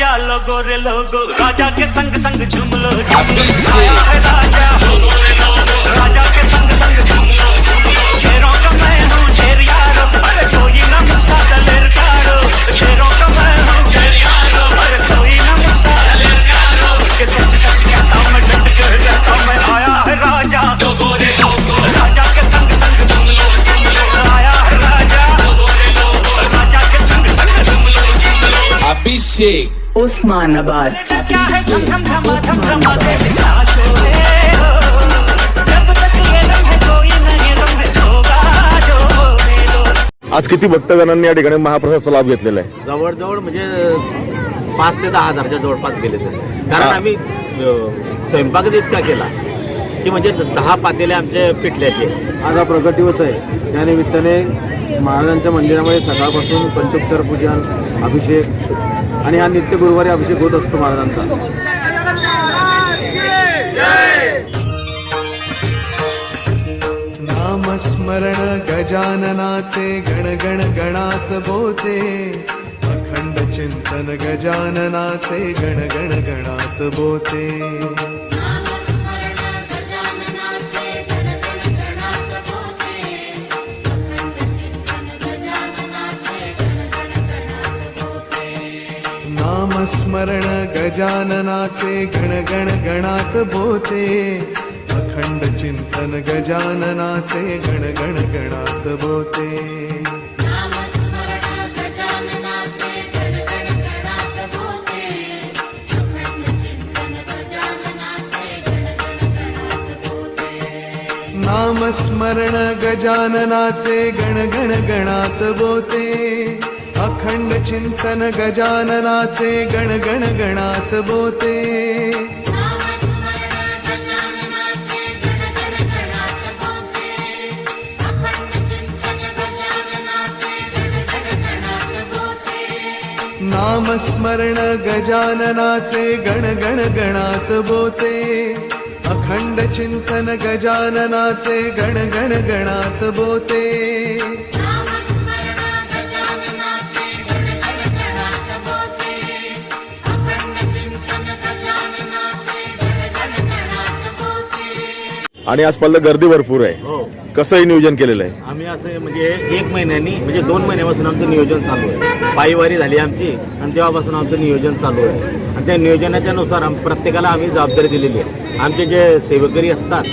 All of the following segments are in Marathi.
राजा लोगो रे लोगो राजा के संग संग झूम लो झूम लो आया है राजा राजा होने दो आज किती भक्तगणांनी या ठिकाणी महाप्रसादचा लाभ घेतलेला आहे जवळजवळ म्हणजे पाच ते दहा हजारच्या जवळपास गेले ते कारण हा. आम्ही स्वयंपाकच इतका केला की म्हणजे दहा पातेले आमचे पिठल्याचे आज हा प्रगट दिवस आहे त्या निमित्ताने महाराजांच्या मंदिरामध्ये सकाळपासून पंचोपचार पूजन अभिषेक आणि हा नित्य गुरुवारी अभिषेक होत असतो महाराजांचा. नामस्मरण गजाननाचे गण गण गणात बोते. अखंड चिंतन गजाननाचे गण गण गणात बोते. नामस्मरण गजाननाचे गण गण गणात बोते. अखंड चिंतन गजाननाचे गण गण गणात बोते. नामस्मरण गजाननाचे गण गण गणात बोते. अखंड चिंतन गजाननाचे गण गण गणात बोते. नामस्मरण गजाननाचे गण गण गणात बोते. अखंड चिंतन गजाननाचे गण गण गणात बोते. आणि आज पाहिलं गर्दी भरपूर आहे. हो. कसंही नियोजन केलेलं आहे. आम्ही असं म्हणजे एक महिन्यानी म्हणजे दोन महिन्यापासून आमचं नियोजन चालू आहे. पायवारी झाली आमची आणि तेव्हापासून आमचं नियोजन चालू आहे. आणि त्या नियोजनाच्या नुसार आम प्रत्येकाला आम्ही जबाबदारी दिलेली आहे. आमचे जे सेवेकरी असतात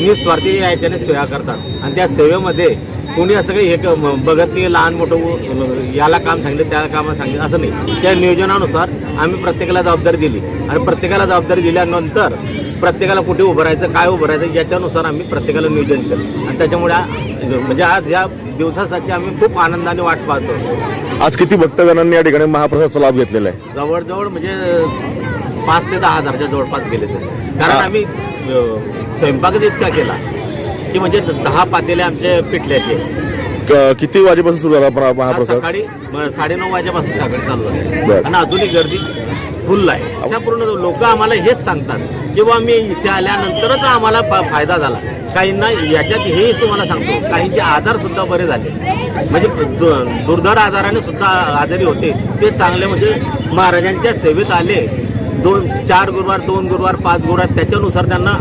निस्वार्थी याच्याने सेवा करतात. आणि त्या सेवेमध्ये कोणी असं काही हे क- म- बघत नाही लहान मोठं याला काम सांगितलं त्याला काम सांगितलं असं नाही. त्या नियोजनानुसार आम्ही प्रत्येकाला जबाबदारी दिली. आणि प्रत्येकाला जबाबदारी दिल्यानंतर प्रत्येकाला कुठे उभं राहायचं काय उभं राहायचं याच्यानुसार आम्ही प्रत्येकाला नियोजन केलं. आणि त्याच्यामुळे म्हणजे आज या दिवसासाठी आम्ही खूप आनंदाने वाट पाहतो आज किती भक्तगणांनी या ठिकाणी महाप्रसादचा लाभ घेतलेला आहे? जवळजवळ म्हणजे पाच ते दहा हजारच्या जवळपास गेले कारण. आम्ही स्वयंपाकच इतका केला. की म्हणजे दहा पातेले आमचे पिठल्याचे क- किती वाजेपासून सुरू झाला आज महाप्रसाद? सकाळी म, साडेनऊ वाजेपासून सकाळी चालू झाले. बरं. आणि अजूनही गर्दी फुल आहे. अशा पूर्ण लोक आम्हाला हेच सांगतात की बा मी इथे आल्यानंतरच आम्हाला फा- फायदा झाला. काहींना याच्यात हे तुम्हाला सांगतो काहींचे आजार सुद्धा बरे झाले. म्हणजे दु- दुर्धर आजाराने सुद्धा आजारी होते. ते चांगले म्हणजे महाराजांच्या सेवेत आले. दोन चार गुरुवार दोन गुरुवार पाच गुरुवार त्याच्यानुसार त्यांना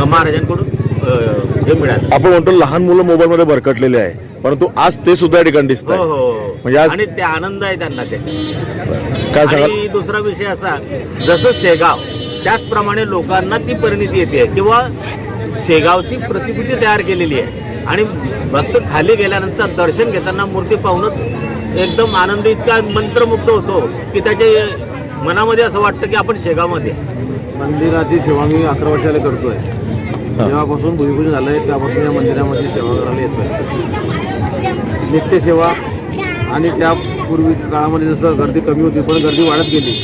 अ, महाराजांकडून हे मिळालं. आपण म्हणतो लहान मुलं मोबाईल मध्ये भरकटलेले आहे परंतु आज ते सुद्धा या ठिकाणी दिसत हो हो. म्हणजे आज आणि ते आनंद आहे त्यांना ते. काय सांगाल आणि दुसरा विषय असा जसं शेगाव त्याचप्रमाणे लोकांना ती परिणिती येते किंवा शेगावची प्रतिकृती तयार केलेली आहे. आणि भक्त खाली गेल्यानंतर दर्शन घेताना मूर्ती पाहूनच एकदम आनंद इतका मंत्रमुग्ध होतो की त्याच्या मनामध्ये असं वाटतं की आपण शेगावमध्ये. मंदिराची सेवा मी अकरा वर्षाला करतोय. जेव्हापासून भूमिपूजन झालं आहे त्यापासून या मंदिरामध्ये सेवा करायला येतोय. नित्यसेवा आणि त्यापूर्वीच्या काळामध्ये जसं गर्दी कमी होती पण गर्दी वाढत गेली.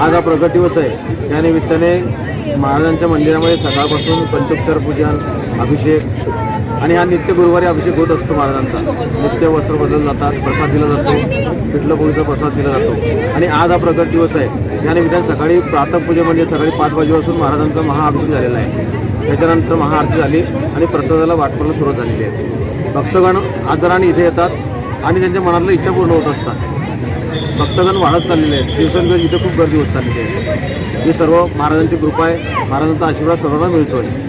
आज हा प्रगट दिवस आहे. त्यानिमित्ताने महाराजांच्या मंदिरामध्ये सकाळपासून पंचोपचार पूजन अभिषेक आणि हा नित्य गुरुवारी अभिषेक होत असतो महाराजांचा. नित्य वस्त्र बदलले जातात प्रसाद दिला जातो पिठलं पोळीचा प्रसाद दिला जातो. आणि आज हा प्रगत दिवस आहे. यानिमित्ताने सकाळी प्रातःपूजे म्हणजे सकाळी पाच वाजेपासून महाराजांचा महाअभिषेक झालेला आहे. त्याच्यानंतर महाआरती झाली आणि प्रसादाला वाटपाला सुरुवात झालेली आहे. भक्तगण आदराने इथे येतात आणि त्यांच्या मनातल्या इच्छा पूर्ण होत असतात. भक्तगण वाढत चाललेले आहेत. दिवसेंदिवस इथे खूप गर्दी होत चाललेली आहे. ही सर्व महाराजांची कृपा आहे. महाराजांचा आशीर्वाद सर्वांना मिळतो आहे